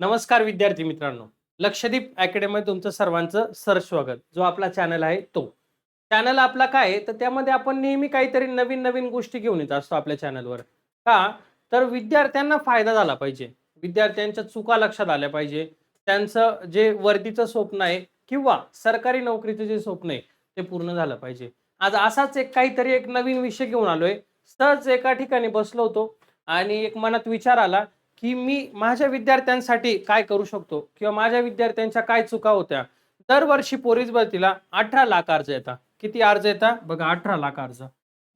नमस्कार विद्यार्थी मित्रांनो. लक्षदीप अकॅडमीमध्ये तुमचं सर्वांचं सर स्वागत जो आपला चॅनल आहे तो. चॅनल आपला काय आहे? तर त्यामध्ये आपण नेहमी काहीतरी नवीन नवीन गोष्टी घेऊन येत असतो आपल्या चॅनलवर का? तर विद्यार्थ्यांना फायदा झाला पाहिजे. विद्यार्थ्यांच्या चुका लक्षात आल्या पाहिजे. त्यांचं जे वर्दीचं स्वप्न आहे किंवा सरकारी नोकरीचं जे स्वप्न आहे ते पूर्ण झालं पाहिजे. आज असाच एक काहीतरी एक नवीन विषय घेऊन आलोय. सहज एका ठिकाणी बसलो होतो आणि एक मनात विचार आला की मी माझ्या विद्यार्थ्यांसाठी काय करू शकतो? किंवा माझ्या विद्यार्थ्यांच्या काय चुका होत्या? दरवर्षी पोलीस भरतीला अठरा लाख अर्ज येतात. किती अर्ज येतात? बघा अठरा लाख अर्ज.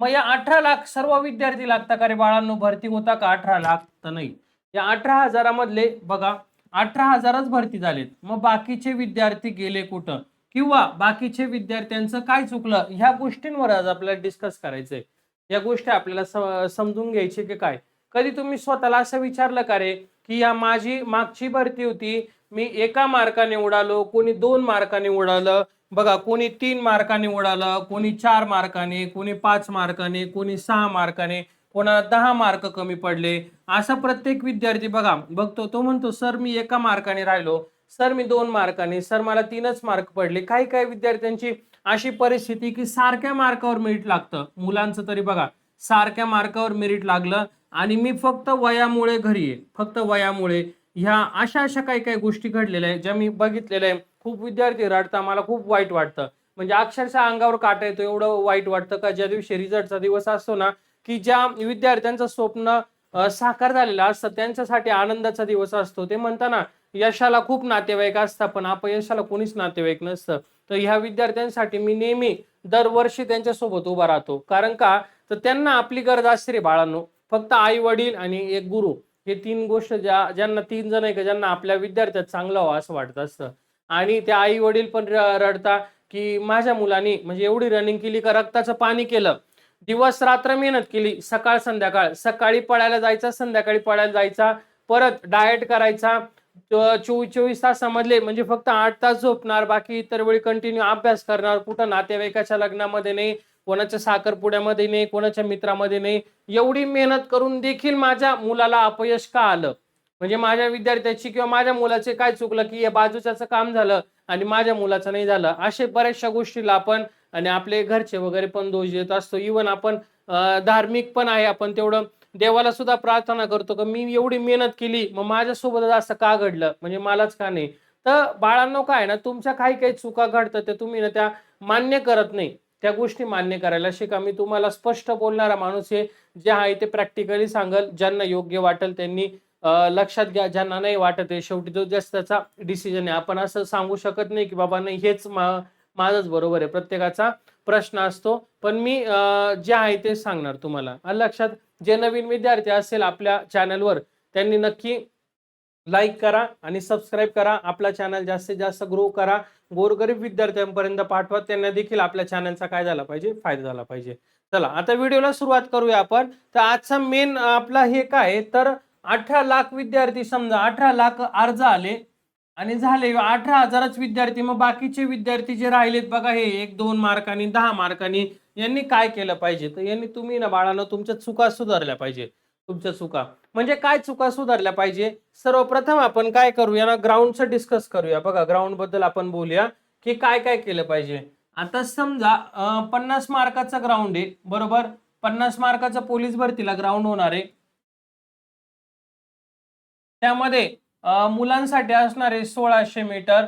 मग या अठरा लाख सर्व विद्यार्थी लागता का रे बाळांनो? भरती होता का अठरा लाख? तर नाही. या अठरा हजारामधले बघा अठरा हजारच भरती झालेत. मग बाकीचे विद्यार्थी गेले कुठं? किंवा बाकीचे विद्यार्थ्यांचं काय चुकलं? ह्या गोष्टींवर आज आपल्याला डिस्कस करायचंय. या गोष्टी आपल्याला समजून घ्यायचे की काय? कधी तुम्ही स्वतःला असं विचारलं का रे की या माझी मागची भरती होती मी एका मार्काने उडालो कोणी दोन मार्काने उडालं बघा कोणी तीन मार्काने उडालं कोणी चार मार्काने कोणी पाच मार्काने कोणी सहा मार्काने कोणाला दहा मार्क कमी पडले असा प्रत्येक विद्यार्थी बघा बघतो तो म्हणतो सर मी एका मार्काने राहिलो सर मी दोन मार्काने सर मला तीनच मार्क पडले. काही काही विद्यार्थ्यांची अशी परिस्थिती की सारख्या मार्कावर मेरिट लागतं. मुलांचं तरी बघा सारख्या मार्कावर मेरिट लागलं आणि मी फक्त वयामुळे घरी आहे फक्त वयामुळे. ह्या अशा अशा काही काही गोष्टी घडलेल्या आहेत ज्या मी बघितलेल्या आहे खूप विद्यार्थी रडता मला खूप वाईट वाटतं. म्हणजे अक्षरशः अंगावर काटा येतो एवढं वाईट वाटतं का? ज्या दिवशी रिझल्टचा दिवस असतो ना की ज्या विद्यार्थ्यांचं स्वप्न साकार झालेलं असतं त्यांच्यासाठी आनंदाचा दिवस असतो. ते म्हणताना यशाला खूप नातेवाईक असतात पण अपयशाला कोणीच नातेवाईक नसतं. तर ह्या विद्यार्थ्यांसाठी मी नेहमी दरवर्षी त्यांच्यासोबत उभा राहतो. कारण का? तर त्यांना आपली गरज असते रे बाळांनो. फक्त आई वडील आणि एक गुरु. हे तीन गोष्ट ज्या ज्यांना तीन जण आहे का ज्यांना आपल्या विद्यार्थ्यात चांगलं व्हावं असं वाटत असतं. आणि त्या आई वडील पण रडता की माझ्या मुलांनी म्हणजे एवढी रनिंग केली का रक्ताचं पाणी केलं. दिवस रात्र मेहनत केली सकाळ संध्याकाळ. सकाळी पळायला जायचा संध्याकाळी पळायला जायचा. परत डाएट करायचा. चोवीस चोवीस तास समजले म्हणजे फक्त आठ तास झोपणार बाकी इतर वेळी कंटिन्यू अभ्यास करणार कुठं नातेवाईकाच्या लग्नामध्ये नाही कोणाच्या साखरपुड्यामध्ये नाही कोणाच्या मित्रामध्ये नाही एवढी मेहनत करून देखील माझ्या मुलाला अपयश का आलं? म्हणजे माझ्या विद्यार्थ्याची किंवा माझ्या मुलाचे काय चुकलं की या बाजूच्याचं काम झालं आणि माझ्या मुलाचं नाही झालं? असे बऱ्याचशा गोष्टीला आपण आणि आपले घरचे वगैरे पण दोष देत असतो. इवन आपण धार्मिक पण आहे आपण तेवढं. देवाला सुद्धा प्रार्थना करतो की मी एवढी मेहनत केली मग माझ्यासोबत असं का घडलं? म्हणजे मलाच का नाही? तर बाळांनो काय ना तुमच्या काही काही चुका घडतात त्या तुम्ही ना त्या मान्य करत नाही. त्या गोष्टी मान्य करायला. शिका मी तुम्हाला स्पष्ट बोलणारा माणूस आहे जे आहे ते प्रॅक्टिकली सांगल ज्यांना योग्य वाटेल त्यांनी लक्षात घ्या ज्यांना नाही वाटत आहे शेवटी तो जास्त त्याचा डिसिजन आहे. आपण असं सांगू शकत नाही की बाबा नाही हेच मा- माझंच बरोबर आहे. प्रत्येकाचा प्रश्न असतो. पण मी जे आहे ते सांगणार तुम्हाला. लक्षात जे नवीन विद्यार्थी असेल आपल्या चॅनलवर त्यांनी नक्की लाईक करा आणि सबस्क्राईब करा. आपला चॅनल जास्तीत जास्त ग्रो करा. गोरगरीब विद्यार्थ्यांपर्यंत पाठवा. त्यांना देखील आपल्या चॅनलचा काय झाला पाहिजे? फायदा झाला पाहिजे. चला आता व्हिडिओला सुरुवात करूया आपण. तर आजचा मेन आपला हे काय? तर अठरा लाख विद्यार्थी समजा अठरा लाख अर्ज आले आणि झाले अठरा हजारच विद्यार्थी. मग बाकीचे विद्यार्थी जे राहिलेत बघा हे एक दोन मार्कांनी दहा मार्कांनी यांनी काय केलं पाहिजे? तर यांनी तुम्ही ना बाळानं तुमच्या चुका सुधारल्या पाहिजे तुमच्या चुका. म्हणजे काय चुका सुधारल्या पाहिजे? सर्वप्रथम आपण काय करूया ना ग्राउंडचं डिस्कस करूया. बघा ग्राउंडबद्दल आपण बोलूया की काय काय केलं पाहिजे. आता समजा पन्नास मार्काचा ग्राउंड आहे बरोबर? पन्नास मार्काचा पोलीस भरतीला ग्राउंड होणार आहे. त्यामध्ये मुलांसाठी असणारे सोळाशे मीटर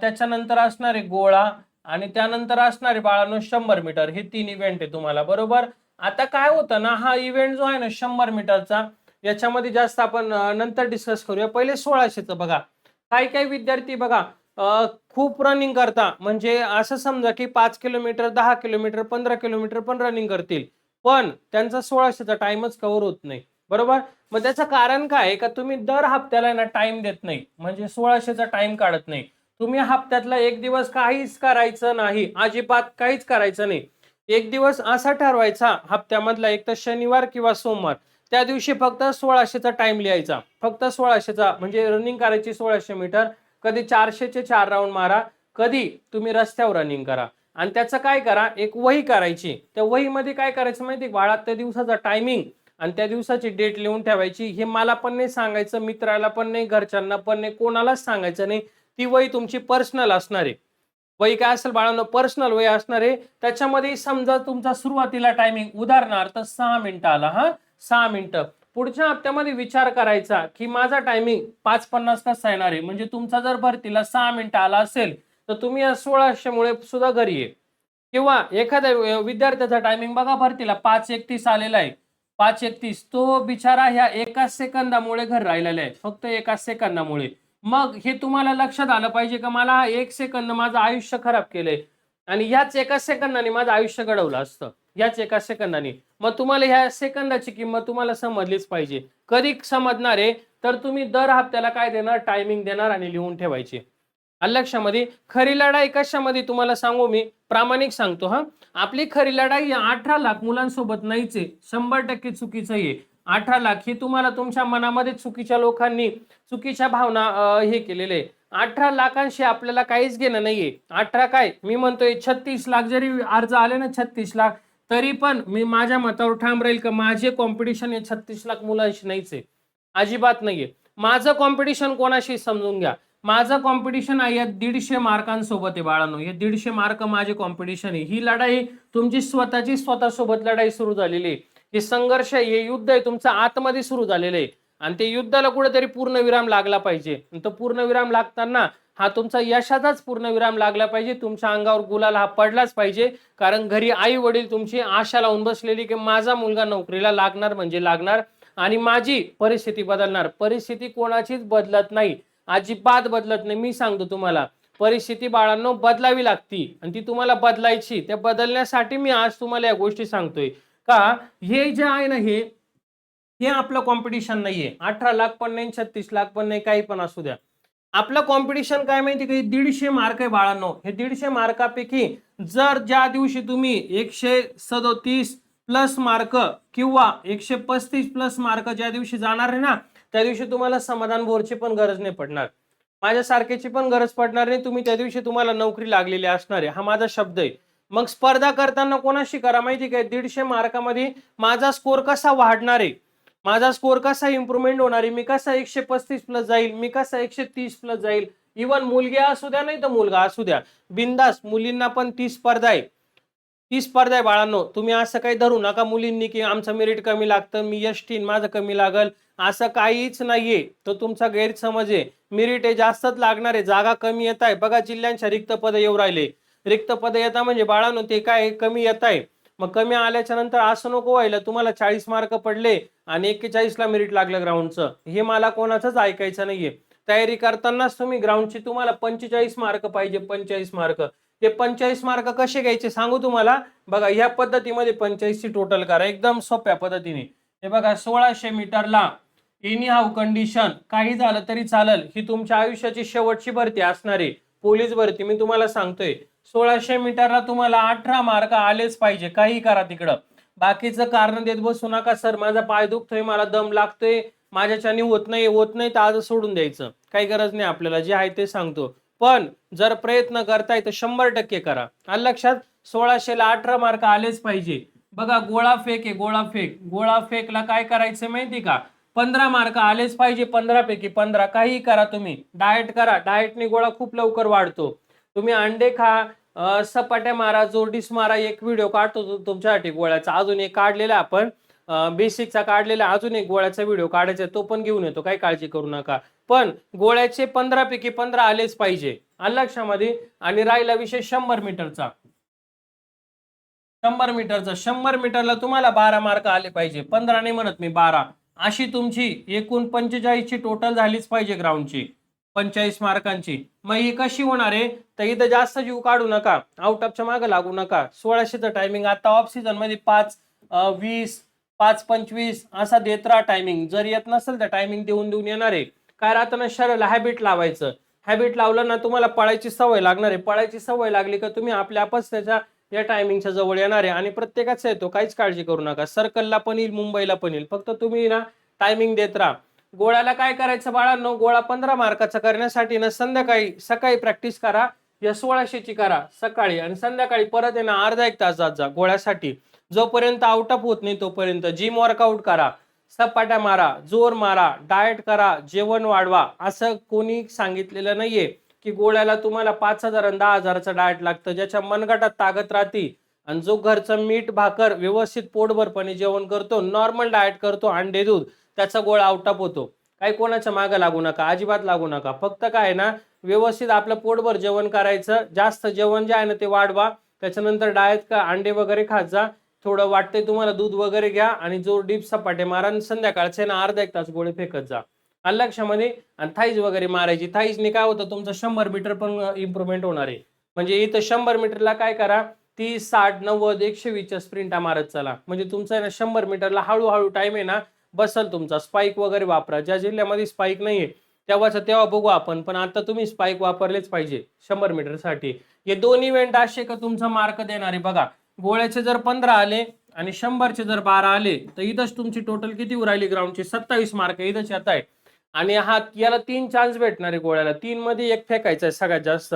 त्याच्यानंतर असणारे गोळा आणि त्यानंतर असणारे बाळांनो शंभर मीटर. हे तीन इव्हेंट आहे तुम्हाला बरोबर? आता काय होतं ना हा इव्हेंट जो आहे ना शंभर मीटरचा याच्यामध्ये जास्त आपण नंतर डिस्कस करूया. पहिले सोळाशेचं बघा. काही काही विद्यार्थी बघा खूप रनिंग करता. म्हणजे असं समजा की पाच किलोमीटर दहा किलोमीटर पंधरा किलोमीटर पण रनिंग करतील. पण त्यांचा सोळाशेचा टाइमच कव्हर होत नाही. बरोबर? मग त्याचं कारण काय आहे का तुम्ही दर हप्त्याला ना टाइम देत नाही. म्हणजे सोळाशेचा टाइम काढत नाही. तुम्ही हप्त्यातला एक दिवस काहीच करायचं नाही. अजिबात काहीच करायचं नाही. एक दिवस असा ठरवायचा हप्त्यामधला एक तर शनिवार किंवा सोमवार. त्या दिवशी फक्त सोळाशेचा टाइम लिहायचा. फक्त सोळाशेचा म्हणजे रनिंग करायची सोळाशे मीटर कधी चारशेचे चार राऊंड मारा कधी तुम्ही रस्त्यावर रनिंग करा. आणि त्याचं काय करा एक वही करायची. त्या वहीमध्ये काय करायचं माहिती बाळा त्या दिवसाचा टायमिंग आणि त्या दिवसाची डेट लिहून ठेवायची. हे मला पण नाही सांगायचं मित्राला पण नाही घरच्यांना पण नाही कोणालाच सांगायचं नाही. ती वही तुमची पर्सनल असणार आहे. वही काय असेल बाळांनो? पर्सनल वय असणार आहे. त्याच्यामध्ये समजा तुमचा सुरुवातीला टायमिंग उदाहरणार्थ सहा मिनिटं आला हा? सहा मिनिटं. पुढच्या हप्त्यामध्ये विचार करायचा की माझा टायमिंग पाच पन्नास तास येणार आहे. म्हणजे तुमचा जर भरतीला सहा मिनिटं आला असेल तर तुम्ही या सोळाशे मुळे सुद्धा घरी ये. किंवा एखाद्या विद्यार्थ्याचा टायमिंग बघा भरतीला पाच एकतीस आलेला आहे. पाच एकतीस तो बिचारा ह्या एकाच सेकंदामुळे घर राहिलेला आहे. फक्त एका सेकंदामुळे. मग हे तुम्हाला लक्षात आलं पाहिजे का मला एक सेकंद माझं आयुष्य खराब केलंय. आणि याच एका सेकंदाने माझं आयुष्य घडवलं असतं. याच एका सेकंदाने. मग तुम्हाला ह्या सेकंदाची किंमत तुम्हाला समजलीच पाहिजे. कधी समजणार आहे तर तुम्ही दर हप्त्याला काय देणार? टायमिंग देणार आणि लिहून ठेवायचे. लक्षामध्ये खरी लढाई कशामध्ये तुम्हाला सांगू मी? प्रामाणिक सांगतो हा. आपली खरी लढाई अठरा लाख मुलांसोबत नाहीचे शंभर टक्के चुकीचं आहे. अठरा लाख हे तुम्हाला तुमच्या मनामध्ये चुकीच्या लोकांनी चुकीच्या भावना हे केलेले. आहे अठरा लाखांशी आपल्याला काहीच घेणं नाहीये. अठरा काय? मी म्हणतोय छत्तीस लाख जरी अर्ज आले ना छत्तीस लाख तरी पण मी माझ्या मतावर ठाम राहील का? माझे कॉम्पिटिशन हे छत्तीस लाख मुलांशी नाहीच. आहे अजिबात नाहीये. माझं कॉम्पिटिशन कोणाशी समजून घ्या? माझं कॉम्पिटिशन आहे या दीडशे मार्कांसोबत आहे बाळांनो. हे दीडशे मार्क माझे कॉम्पिटिशन आहे. ही लढाई तुमची स्वतःची स्वतःसोबत लढाई सुरू झालेली आहे. हे संघर्ष हे युद्ध आहे तुमचं आतमध्ये सुरू झालेलं आहे. आणि ते युद्धाला कुठेतरी पूर्णविराम लागला पाहिजे. आणि तो पूर्णविराम लागताना हा तुमचा यशाचाच पूर्णविराम लागला पाहिजे. तुमच्या अंगावर गुलाल हा पडलाच पाहिजे. कारण घरी आई वडील तुमची आशा लावून बसलेली की माझा मुलगा नोकरीला लागणार म्हणजे लागणार. आणि माझी परिस्थिती बदलणार. परिस्थिती कोणाचीच बदलत नाही. अजिबात बदलत नाही. मी सांगतो तुम्हाला परिस्थिती बाळांनो बदलावी लागती. आणि ती तुम्हाला बदलायची. त्या बदलण्यासाठी मी आज तुम्हाला या गोष्टी सांगतोय. का? हे जे आहे ना हे हे आपलं कॉम्पिटिशन नाहीये. अठरा लाख पण नाही छत्तीस लाख पण नाही काही पण असू द्या. आपलं कॉम्पिटिशन काय माहिती की? दीडशे मार्क आहे बाळांनो. हे दीडशे मार्कापैकी जर ज्या दिवशी तुम्ही एकशे सदोतीस प्लस मार्क किंवा एकशे पस्तीस प्लस मार्क ज्या दिवशी जाणार आहे ना त्या दिवशी तुम्हाला समाधान बोरची पण गरज नाही पडणार. माझ्यासारख्याची पण गरज पडणार नाही. तुम्ही त्या दिवशी तुम्हाला नोकरी लागलेली असणार आहे. हा माझा शब्द आहे. मग स्पर्धा करताना कोणाशी करा? माहिती काय दीडशे मार्कामध्ये माझा स्कोर कसा वाढणार आहे? माझा स्कोर कसा इम्प्रुव्हमेंट होणार आहे? मी कसा एकशे पस्तीस प्लस जाईल? मी कसा एकशे तीस प्लस जाईल? इवन मुलगी असू द्या नाही तर मुलगा असू द्या. बिंदास मुलींना पण ती स्पर्धा आहे. ती स्पर्धा आहे बाळांनो. तुम्ही असं काही धरू नका मुलींनी की आमचं मेरिट कमी लागतं मी यष्टीन माझं कमी लागल. असं काहीच नाहीये. तो तुमचा गैरसमज आहे. मेरिट हे जास्तच लागणार आहे. जागा कमी येत आहे. बघा जिल्ह्यांच्या रिक्त पद येऊ राहिले. रिक्त पद येता म्हणजे बाळानो ते काय कमी येत आहे मग कमी आल्याच्यानंतर असं नको व्हायला. तुम्हाला चाळीस मार्क पडले आणि एक्केचाळीसला मेरिट लागलं ग्राउंडचं हे मला कोणाचंच ऐकायचं नाहीये. तयारी करतानाच तुम्ही ग्राउंडची तुम्हाला पंचेचाळीस मार्क पाहिजे पंचेचाळीस मार्क. ते पंचेचाळीस मार्क कसे घ्यायचे सांगू तुम्हाला? बघा ह्या पद्धतीमध्ये पंचेचाळीसची टोटल करा. एकदम सोप्या पद्धतीने. हे बघा सोळाशे मीटरला एनी हाव कंडिशन काही झालं तरी चालेल. ही तुमच्या आयुष्याची शेवटची भरती असणारी पोलीस भरती मी तुम्हाला सांगतोय. सोळाशे मीटरला तुम्हाला अठरा मार्क आलेच पाहिजे. काही करा तिकडं. बाकीचं कारण देत बसू नका सर. माझा पाय दुखतोय मला दम लागतोय. माझ्याच्याने होत नाही होत नाही तर आज सोडून द्यायचं. काही गरज नाही आपल्याला जे आहे ते सांगतो. पण जर प्रयत्न करताय तर शंभर टक्के करा. आणि लक्षात सोळाशेला अठरा मार्क आलेच पाहिजे. बघा गोळा फेक आहे गोळा फेक. गोळा फेकला काय करायचं माहिती का? पंधरा मार्क आलेच पाहिजे पंधरा पैकी पंधरा. काही करा तुम्ही. डाएट करा. डाएटने गोळा खूप लवकर वाढतो. तुम्ही अंडे खा सपाट्या मारा जोरडीस मारा एक व्हिडिओ काढतो तुमच्यासाठी गोळ्याचा. अजून एक काढलेला आपण. बेसिकचा काढलेला अजून एक गोळ्याचा व्हिडिओ काढायचा तो पण घेऊन येतो. काही काळजी करू नका. पण गोळ्याचे पंधरा पैकी पंधरा आलेच पाहिजे. लक्षामध्ये आणि राहिला विषय शंभर मीटरचा. शंभर मीटरचा. शंभर मीटरला तुम्हाला बारा मार्क आले पाहिजे. पंधरा नाही म्हणत मी बारा. अशी तुमची एकूण पंचेचाळीसची टोटल झालीच पाहिजे ग्राउंडची पंचेचाळीस मार्कांची. मग ही कशी होणार आहे? तर इथं जास्त जीव काढू नका. आउट ऑफच्या मागे लागू नका. सोळाशेचं टायमिंग आता ऑफ सीझनमध्ये पाच वीस पाच पंचवीस असा देत राहा टायमिंग जर येत नसेल तर टायमिंग देऊन देऊन येणार आहे. काय राहतं ना हॅबिट लावायचं. हॅबिट लावलं ना तुम्हाला पळायची सवय लागणार आहे. पळायची सवय लागली का तुम्ही आपल्या आपच त्याच्या या टायमिंगच्या जवळ येणार आहे. आणि प्रत्येकाचा येतो काहीच काळजी करू नका. सर्कलला पण येईल मुंबईला पण येईल. फक्त तुम्ही ना टायमिंग देत राहा. गोळ्याला काय करायचं बाळांनो? गोळा पंधरा मार्काचा करण्यासाठी ना संध्याकाळी सकाळी प्रॅक्टिस करा या सोळाशेची करा सकाळी आणि संध्याकाळी परत येणं अर्धा एक तास जात जा गोळ्यासाठी. जोपर्यंत आउट ऑफ होत नाही तोपर्यंत जिम वर्कआउट करा सपाट्या मारा जोर मारा डाएट करा जेवण वाढवा. असं कोणी सांगितलेलं नाहीये की गोळ्याला तुम्हाला पाच हजार आणि दहा हजाराचं डाएट लागतं ज्याच्या मनगटात ताकद राहते. आणि जो घरचं मीठ भाकर व्यवस्थित पोटभरपणे जेवण करतो नॉर्मल डाएट करतो अंडे दूध. त्याचा गोळा आउटअप होतो. काही कोणाच्या मागं लागू नका अजिबात लागू नका. फक्त काय आहे ना व्यवस्थित आपलं पोटभर जेवण करायचं जास्त जेवण जे आहे ना ते वाढवा. त्याच्यानंतर डाळेत का अंडे वगैरे खात जा. थोडं वाटतंय तुम्हाला दूध वगैरे घ्या आणि जो डीप सपाटे मारा आणि संध्याकाळचे ना अर्धा एक तास गोळे फेकत जा. आलं लक्षामध्ये? आणि थाईज वगैरे मारायची. थाईजने काय होतं तुमचं शंभर मीटर पण इम्प्रुव्हमेंट होणार आहे. म्हणजे इथं शंभर मीटरला काय करा तीस साठ नव्वद एकशे वीसच्या स्प्रिंटा मारत चला. म्हणजे तुमचा आहे ना शंभर मीटरला हळूहळू टाइम आहे ना बसल तुमचा. स्पाईक वगैरे वापरा. ज्या जिल्ह्यामध्ये स्पाईक आहे तेव्हाच तेव्हा बघू आपण. पण आता तुम्ही स्पाईक वापरलेच पाहिजे. शंभर मीटरसाठी. हे दोन इव्हेंट असे का तुमचा मार्क देणारे? बघा गोळ्याचे जर पंधरा आले आणि शंभरचे जर बारा आले तर इथंच तुमची टोटल किती उरायली ग्राउंडची सत्तावीस मार्क इथंच येत आहे. आणि हा याला तीन चान्स भेटणार आहे गोळ्याला. तीन मध्ये एक फेकायचा आहे सगळ्यात जास्त.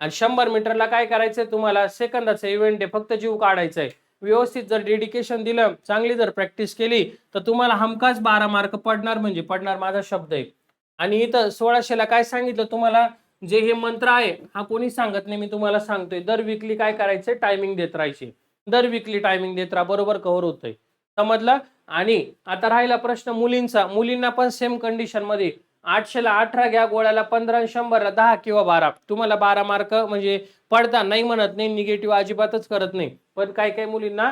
आणि शंभर मीटरला काय करायचंय तुम्हाला? सेकंदाचं इव्हेंट आहे. फक्त जीव काढायचा आहे व्यवस्थित जर डेडिकेशन दिलं चांगली जर प्रॅक्टिस केली तर तुम्हाला हमखास बारा मार्क पडणार म्हणजे पडणार माझा शब्द आहे. आणि इथं सोळाशेला काय सांगितलं तुम्हाला? जे हे मंत्र आहे हा कोणी सांगत नाही मी तुम्हाला सांगतोय. दर विकली काय करायचंय टायमिंग देत राहायचे. दर विकली टायमिंग देत राहा बरोबर कव्हर होतंय. समजलं? आणि आता राहिला प्रश्न मुलींचा. मुलींना पण सेम कंडिशनमध्ये आठशेला अठरा घ्या गोळ्याला पंधरा शंभरला दहा किंवा बारा. तुम्हाला बारा मार्क म्हणजे पडता नाही म्हणत नाही निगेटिव्ह अजिबातच करत नाही. पण काही काही मुलींना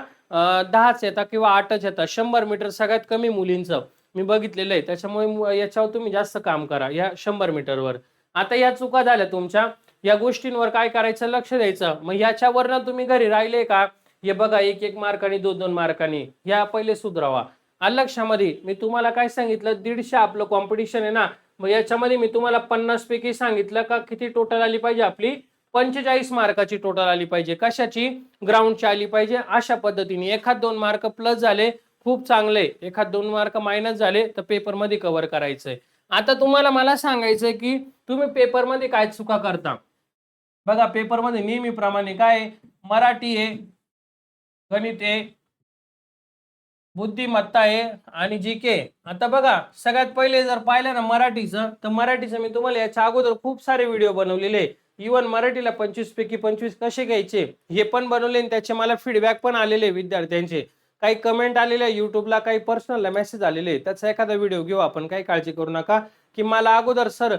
दहाच येतात किंवा आठच येतात. शंभर मीटर सगळ्यात कमी मुलींचं मी बघितलेलं आहे. त्याच्यामुळे याच्यावर तुम्ही जास्त काम करा या शंभर मीटरवर. आता या चुका झाल्या तुमच्या. या गोष्टींवर काय करायचं लक्ष द्यायचं. मग याच्यावरनं तुम्ही घरी राहिले का? हे बघा एक एक मार्काने दोन दोन मार्काने या पहिले सुधरावा. लक्षामध्ये मी तुम्हाला काय सांगितलं? दीडशे आपलं कॉम्पिटिशन आहे ना. मग याच्यामध्ये मी तुम्हाला पन्नास पैकी सांगितलं का किती टोटल आली पाहिजे आपली? पंचेचाळीस मार्काची टोटल आली पाहिजे. कशाची? ग्राउंडची आली पाहिजे. अशा पद्धतीने एखाद दोन मार्क प्लस झाले खूप चांगले. एखाद दोन मार्क मायनस झाले तर पेपरमध्ये कव्हर करायचंय. आता तुम्हाला मला सांगायचंय की तुम्ही पेपरमध्ये काय चुका करता? बघा पेपरमध्ये नेहमीप्रमाणे काय आहे? मराठी आहे गणित आहे बुद्धिमत्ता आहे आणि जी के आता बघा सगळ्यात पहिले जर पाहिलं ना मराठीचं तर मराठीचं मी तुम्हाला याच्या अगोदर खूप सारे व्हिडिओ बनवलेले इवन मराठीला पंचवीस पैकी पंचवीस कसे घ्यायचे? हे पण बनवले आणि त्याचे मला फीडबॅक पण आलेले विद्यार्थ्यांचे. काही कमेंट आलेले आहे युट्यूबला काही पर्सनलला मेसेज आलेले आहे. त्याचा एखादा व्हिडिओ घेऊ आपण काही काळजी करू नका. की मला अगोदर सर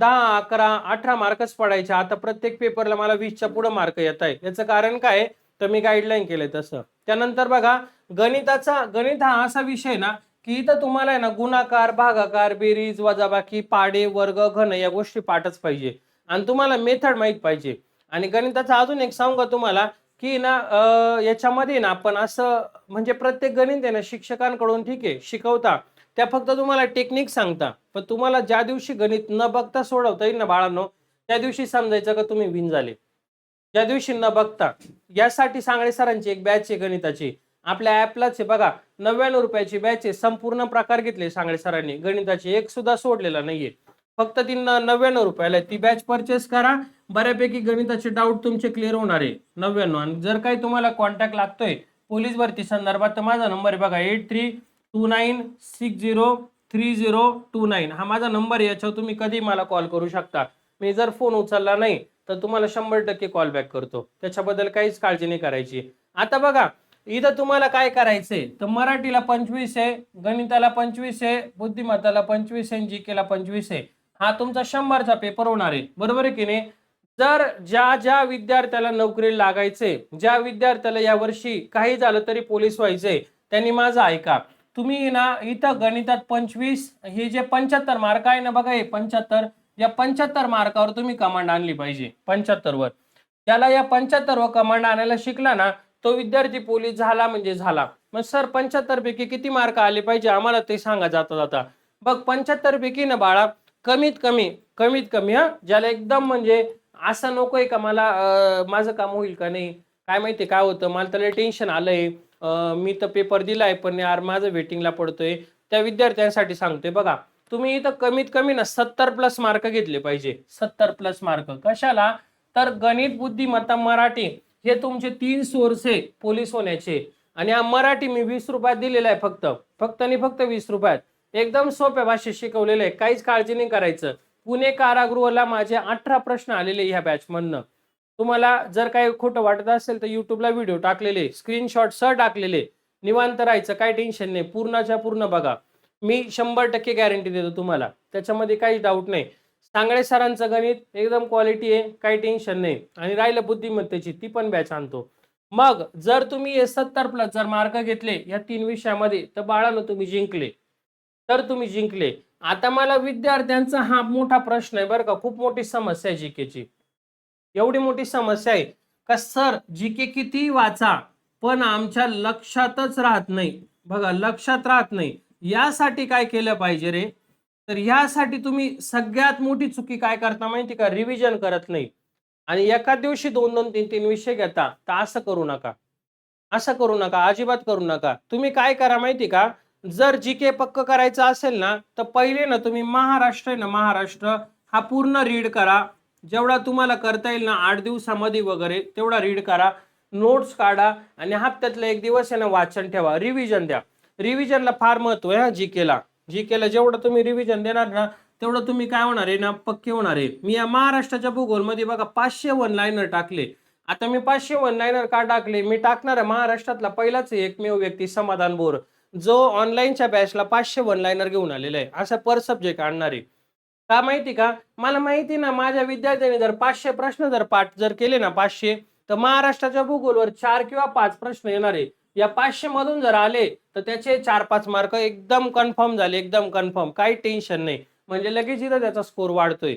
दहा अकरा अठरा मार्कच पडायचे. आता प्रत्येक पेपरला मला वीसच्या पुढे मार्क येत आहे याचं कारण काय तर मी गाईडलाईन केलंय तसं. त्यानंतर बघा गणिताचा गणित हा असा विषय ना की इथं तुम्हाला आहे ना गुणाकार भागाकार बेरीज वजाबाकी पाडे वर्ग घन या गोष्टी पाठच पाहिजे. आणि तुम्हाला मेथड माहीत पाहिजे. आणि गणिताचा अजून एक सांगू का तुम्हाला की ना याच्यामध्ये ना आपण असं म्हणजे प्रत्येक गणित आहे ना शिक्षकांकडून ठीक आहे शिकवता. त्या फक्त तुम्हाला टेक्निक सांगता. पण तुम्हाला ज्या दिवशी गणित न बघता सोडवता येईल ना बाळांनो त्या दिवशी समजायचं का तुम्ही विन झाले. ज्या दिवशी न बघता यासाठी सांगळे सरांची एक बॅच आहे गणिताची. आपल्या ऍपलाच आहे बघा नव्याण्णव रुपयाची बॅच आहे. संपूर्ण प्रकार घेतले सांगळे सरांनी. गणिताची एक सुद्धा सोडलेला नाहीये. फक्त ती नव्याण्णव रुपयाला आहे. ती बॅच परचेस करा. बऱ्यापैकी गणिताचे डाऊट तुमचे क्लिअर होणार आहे. नव्याण्णव. आणि जर काही तुम्हाला कॉन्टॅक्ट लागतोय पोलीस भरती संदर्भात तर माझा नंबर आहे बघा eight three two nine six zero three zero two nine हा माझा नंबर आहे याच्यावर तुम्ही कधी मला कॉल करू शकता. मी जर फोन उचलला नाही तर तुम्हाला शंभर टक्के कॉल बॅक करतो. त्याच्याबद्दल काहीच काळजी नाही करायची. आता बघा इथं तुम्हाला काय करायचंय? तर मराठीला पंचवीस आहे गणिताला पंचवीस आहे बुद्धिमत्ताला पंचवीस आहे जी केला पंचवीस आहे. हा तुमचा शंभरचा पेपर होणार आहे. बरोबर आहे की नाही? जर ज्या ज्या विद्यार्थ्याला नोकरीला लागायचे ज्या विद्यार्थ्याला यावर्षी काही झालं तरी पोलीस व्हायचे त्यांनी माझं ऐका. तुम्ही ना इथं गणितात पंचवीस हे जे पंच्याहत्तर मार्क आहे ना बघा हे पंच्याहत्तर या पंच्याहत्तर मार्कावर तुम्ही कमांड आणली पाहिजे पंच्याहत्तर वर त्याला या पंच्याहत्तर वर कमांड आणायला शिकला ना तो विद्यार्थी पोलीस झाला म्हणजे झाला. मग सर पंच्याहत्तर पैकी किती मार्क आले पाहिजे? आम्हाला ते सांगा जाता जाता. बघ पंच्याहत्तर पैकी ना बाळा कमीत कमी कमीत कमी हा? ज्याला एकदम म्हणजे असं नकोय का मला माझं काम होईल का नाही? काय माहिती काय होतं? मला त्याला टेन्शन आलंय. मी तर पेपर दिलाय पण यार माझं वेटिंगला पडतोय. त्या विद्यार्थ्यांसाठी सांगतोय. बघा तुम्ही इथं कमीत कमी ना सत्तर प्लस मार्क घेतले पाहिजे. सत्तर प्लस मार्क कशाला? तर गणित बुद्धिमत्ता मराठी हे तुमचे तीन सोर्स आहे पोलीस होण्याचे. आणि हा मराठी मी वीस रुपयात दिलेला आहे फक्त. फक्त आणि फक्त वीस रुपयात. एकदम सोप्या भाषेत शिकवलेलं आहे. काहीच काळजी नाही करायचं. पुणे कारागृहाला माझे अठरा प्रश्न आलेले ह्या बॅचमधनं तुम्हाला जर काही खोटं वाटत असेल तर युट्यूबला व्हिडिओ टाकलेले स्क्रीनशॉट सह टाकलेले. निवांत राहायचं काही टेन्शन नाही. पूर्णच्या पूर्ण बघा. मी शंभर टक्के गॅरंटी देतो तुम्हाला. त्याच्यामध्ये काही डाऊट नाही. सांगळे सरांचं गणित एकदम क्वालिटी आहे काही टेन्शन नाही. आणि राहिलं बुद्धिमत्तेची ती पण बॅच आणतो. मग जर तुम्ही सत्तर प्लस जर मार्क घेतले या तीन विषयामध्ये तर बाळानं तुम्ही जिंकले. तर तुम्ही जिंकले. आता मला विद्यार्थ्यांचा हा मोठा प्रश्न आहे बरं का. खूप मोठी समस्या आहे जीकेची एवढी मोठी समस्या आहे का सर जीके किती वाचा पण आमच्या लक्षातच राहत नाही. बघा लक्षात राहत नाही. यासाठी काय केलं पाहिजे रे? तर यासाठी तुम्ही सगळ्यात मोठी चुकी काय करता माहिती का? रिव्हिजन करत नाही. आणि एका दिवशी दोन दोन तीन तीन विषय घेता तर असं करू नका. असं करू नका अजिबात करू नका. तुम्ही काय करा माहिती का? जर जी के पक्क करायचं असेल ना तर पहिले ना तुम्ही महाराष्ट्र आहे ना महाराष्ट्र हा पूर्ण रीड करा. जेवढा तुम्हाला करता येईल ना आठ दिवसामध्ये वगैरे तेवढा रीड करा. नोट्स काढा आणि हप्त्यातला एक दिवस आहे ना वाचन ठेवा. रिव्हिजन द्या. रिव्हिजनला फार महत्त्व आहे हा जी केला जी केला जेवढं तुम्ही रिव्हिजन देणार ना तेवढं तुम्ही काय होणार आहे ना पक्के होणार आहे. मी या महाराष्ट्राच्या भूगोलमध्ये बघा पाचशे वन लाईनर टाकले. आता मी पाचशे वन लाईनर का टाकले? मी टाकणार आहे महाराष्ट्रातला पहिलाच एकमेव व्यक्ती समाधान बोर. जो ऑनलाईनच्या बॅचला पाचशे वन लाईनर घेऊन आलेला आहे असा पर सब्जेक्ट आणणार. आहे का माहिती का? मला माहिती ना माझ्या विद्यार्थ्यांनी जर पाचशे प्रश्न जर पाठ जर केले ना पाचशे तर महाराष्ट्राच्या भूगोलवर चार किंवा पाच प्रश्न येणार आहे. या पाचशे मधून जर आले तर त्याचे चार पाच मार्क एकदम कन्फर्म झाले एकदम कन्फर्म काही टेन्शन नाही. म्हणजे लगेच इथं त्याचा स्कोर वाढतोय.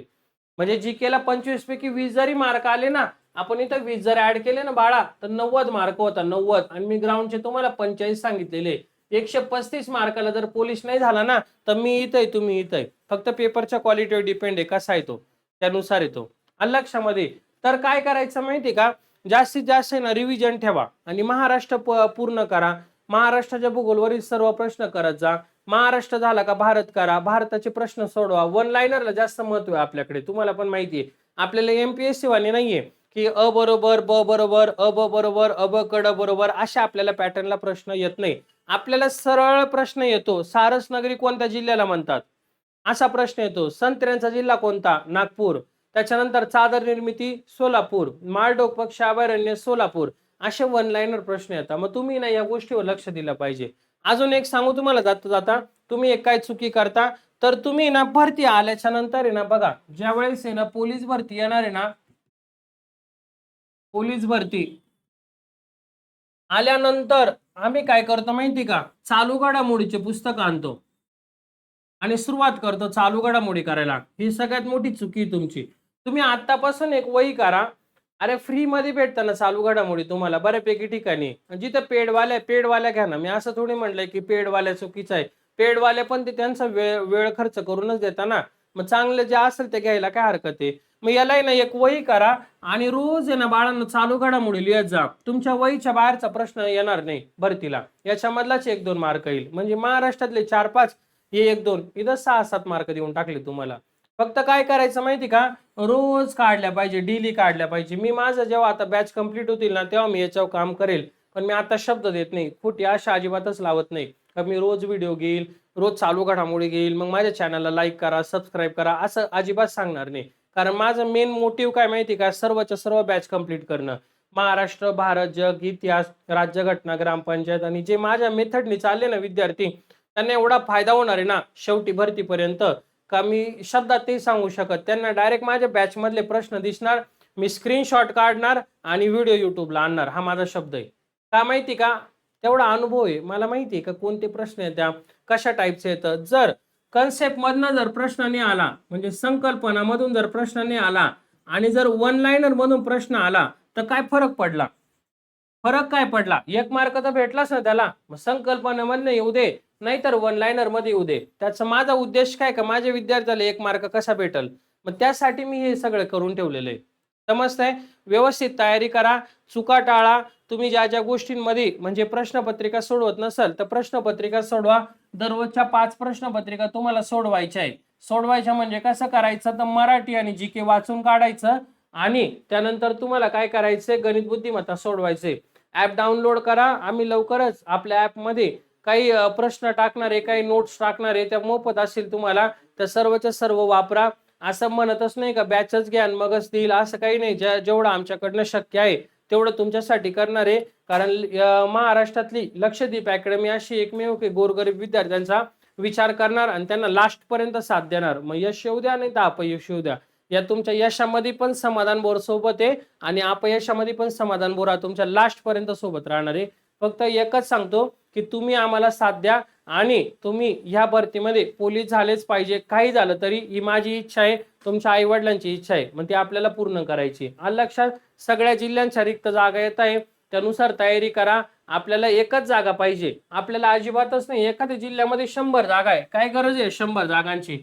म्हणजे जी केला पंचवीस पैकी वीस जरी मार्क आले ना आपण इथं वीस जर ऍड केले ना बाळा तर नव्वद मार्क होता नव्वद. आणि मी ग्राउंडचे तुम्हाला पंचेचाळीस सांगितलेले. एकशे पस्तीस मार्काला जर पोलिश नाही झाला ना तर मी इथं आहे तुम्ही इथं आहे फक्त पेपरच्या क्वालिटीवर डिपेंड आहे कसा आहे तो. त्यानुसार येतो लक्षामध्ये तर काय करायचं माहिती का? जास्तीत जास्त आहे ना रिव्हिजन ठेवा. आणि महाराष्ट्र प- पूर्ण करा. महाराष्ट्राच्या भूगोलवरील सर्व प्रश्न करत जा. महाराष्ट्र झाला का भारत करा. भारताचे प्रश्न सोडवा. वन लाईनरला जास्त महत्त्व आहे आपल्याकडे. तुम्हाला पण माहिती आहे आपल्याला एमपीएससी वाले नाहीये. की अ बरोबर ब बरोबर अ ब बरोबर अ ब कड बरोबर अशा आपल्याला पॅटर्नला प्रश्न येत नाही. आपल्याला सरळ प्रश्न येतो. सारस नगरी कोणत्या जिल्ह्याला म्हणतात? असा प्रश्न येतो. संत्र्यांचा जिल्हा कोणता? नागपूर. त्याच्यानंतर चादर निर्मिती सोलापूर. माळडोक पक्ष अभयारण्य सोलापूर. असे वन लाईनर प्रश्न येतात. मग तुम्ही ना या गोष्टीवर लक्ष दिलं पाहिजे. अजून एक सांगू तुम्हाला जाता जाता. तुम्ही एक काय चुकी करता? तर तुम्ही ना भरती आल्याच्यानंतर आहे ना बघा ज्या वेळेस आहे ना पोलीस भरती येणार आहे ना पोलीस भरती. आल्यानंतर आम्ही काय करतो माहिती का? चालू घडामोडीचे पुस्तक आणतो. आणि सुरुवात करतो चालू घडामोडी करायला. ही सगळ्यात मोठी चुकी आहे तुमची. तुम्ही आतापासून एक वही करा. अरे फ्री मध्ये भेटतं ना चालू घडामोडी तुम्हाला बऱ्यापैकी ठिकाणी. जिथं पेडवाल्या पेडवाल्या घ्या ना. मी असं थोडी म्हणलंय की पेडवाल्या चुकीचं आहे. पेडवाले पण ते त्यांचा वेळ वेळ खर्च करूनच देता ना. मग चांगलं जे असेल ते घ्यायला काय हरकत आहे? मग यालाही ना एक वही करा आणि रोज आहे ना बाळांना चालू घडामोडी लिहित जा. तुमच्या वहीच्या बाहेरचा प्रश्न येणार नाही भरतीला याच्यामधलाच एक दोन मार्क येईल. म्हणजे महाराष्ट्रातले चार पाच हे एक दोन इथं सहा सात मार्क देऊन टाकले तुम्हाला. फक्त काय करायचं माहिती का? रोज काढल्या पाहिजे डेली काढल्या पाहिजे. मी माझं जेव्हा आता बॅच कंप्लीट होतील ना तेव्हा मी याच्यावर काम करेल. पण मी आता शब्द देत नाही. खोटी आशा अजिबातच लावत नाही. मी रोज व्हिडिओ घेईल रोज चालू घडामोडी घेईल. मग माझ्या चॅनलला लाईक करा सबस्क्राईब करा असं अजिबात सांगणार नाही. कारण माझं मेन मोटिव्ह काय माहिती का? सर्वच्या सर्व बॅच कंप्लीट करणं. महाराष्ट्र भारत जग इतिहास राज्यघटना ग्रामपंचायत आणि जे माझ्या मेथडने चालले ना विद्यार्थी त्यांना एवढा फायदा होणार आहे ना शेवटी भरतीपर्यंत का मी शब्दात ते सांगू शकत त्यांना डायरेक्ट माझ्या बॅच मधले प्रश्न दिसणार मी स्क्रीनशॉट काढणार आणि व्हिडिओ युट्यूबला आणणार. हा माझा शब्द आहे. का माहिती का? तेवढा अनुभव आहे. मला माहिती आहे का कोणते प्रश्न येत्या? कशा टाईपचे येतं? जर कन्सेप्ट मधनं जर प्रश्नाने आला म्हणजे संकल्पनामधून जर प्रश्नाने आला आणि जर वन लाईनर मधून प्रश्न आला तर काय फरक पडला? फरक काय पडला? एक मार्क तर भेटलाच ना त्याला. संकल्पनामधनं येऊ दे नाहीतर वन लाईनरमध्ये येऊ दे. त्याचा माझा उद्देश काय का? माझ्या विद्यार्थ्याला एक मार्क कसा भेटल? मग त्यासाठी मी हे सगळं करून ठेवलेलं आहे. समजतंय? व्यवस्थित तयारी करा चुका टाळा. तुम्ही ज्या ज्या गोष्टींमध्ये म्हणजे प्रश्नपत्रिका सोडवत नसाल तर प्रश्नपत्रिका सोडवा. दररोजच्या पाच प्रश्नपत्रिका तुम्हाला सोडवायच्या आहे सोडवायच्या म्हणजे कसं करायचं? तर मराठी आणि जी के वाचून काढायचं आणि त्यानंतर तुम्हाला काय करायचंय? गणित बुद्धिमत्ता सोडवायचे ऍप डाउनलोड करा. आम्ही लवकरच आपल्या ॲपमध्ये काही प्रश्न टाकणार आहे काही नोट्स टाकणार आहे. त्या मोफत असतील तुम्हाला. तर सर्वच्या सर्व वापरा. असं म्हणतच नाही का बॅचच घ्या मगच देईल. असं काही नाही. ज्या जेवढं आमच्याकडनं शक्य आहे तेवढं तुमच्यासाठी करणार आहे. कारण महाराष्ट्रातली लक्षद्वीप अकॅडमी अशी एकमेव की गोरगरीब विद्यार्थ्यांचा विचार करणार आणि त्यांना लास्ट पर्यंत साथ देणार. मग यश येऊ द्या नाही तर अपयश येऊ द्या. या तुमच्या यशामध्ये पण समाधान बोर सोबत आहे आणि अपयशामध्ये पण समाधान बोरा तुमच्या लास्ट पर्यंत सोबत राहणार आहे. फक्त एकच सांगतो की तुम्ही आम्हाला साथ द्या आणि तुम्ही ह्या भरतीमध्ये पोलीस झालेच पाहिजे. काही झालं तरी ही माझी इच्छा आहे. तुमच्या आई वडिलांची इच्छा आहे मग ती आपल्याला पूर्ण करायची. लक्षात सगळ्या जिल्ह्यांच्या रिक्त जागा येत आहे त्यानुसार तयारी करा. आपल्याला एकच जागा पाहिजे. आपल्याला अजिबातच नाही एखाद्या जिल्ह्यामध्ये शंभर जागा आहे. काय गरज आहे शंभर जागांची?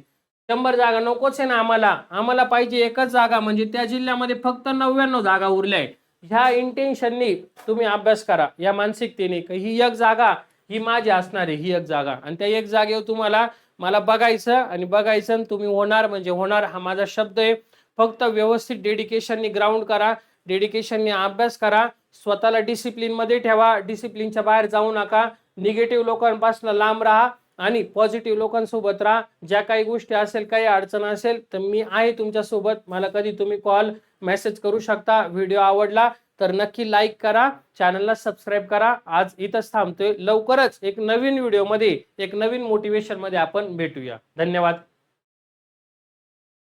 शंभर जागा नकोच आहे ना आम्हाला. आम्हाला पाहिजे एकच जागा म्हणजे त्या जिल्ह्यामध्ये फक्त नव्याण्णव जागा उरल्या आहेत. ह्या इंटेन्शननी तुम्ही अभ्यास करा. या मानसिकतेने ही एक जागा ही माझी असणार आहे ही एक जागा. आणि त्या एक जागेवर तुम्हाला मला बघायचं आणि बघायचं आणि तुम्ही होणार म्हणजे होणार हा माझा शब्द आहे. फक्त व्यवस्थित डेडिकेशननी ग्राउंड करा. डेडिकेशनने अभ्यास करा. स्वतःला डिसिप्लिनमध्ये ठेवा. डिसिप्लिनच्या बाहेर जाऊ नका. निगेटिव्ह लोकांपासून लांब राहा आणि पॉझिटिव्ह लोकांसोबत राहा. ज्या काही गोष्टी असेल काही अडचण असेल तर मी आहे तुमच्यासोबत. मला कधी तुम्ही कॉल मेसेज करू शकता. व्हिडिओ आवडला तर नक्की लाईक करा चॅनलला सबस्क्राईब करा. आज इथंच थांबतोय. लवकरच एक नवीन व्हिडिओमध्ये एक नवीन मोटिवेशनमध्ये आपण भेटूया. धन्यवाद.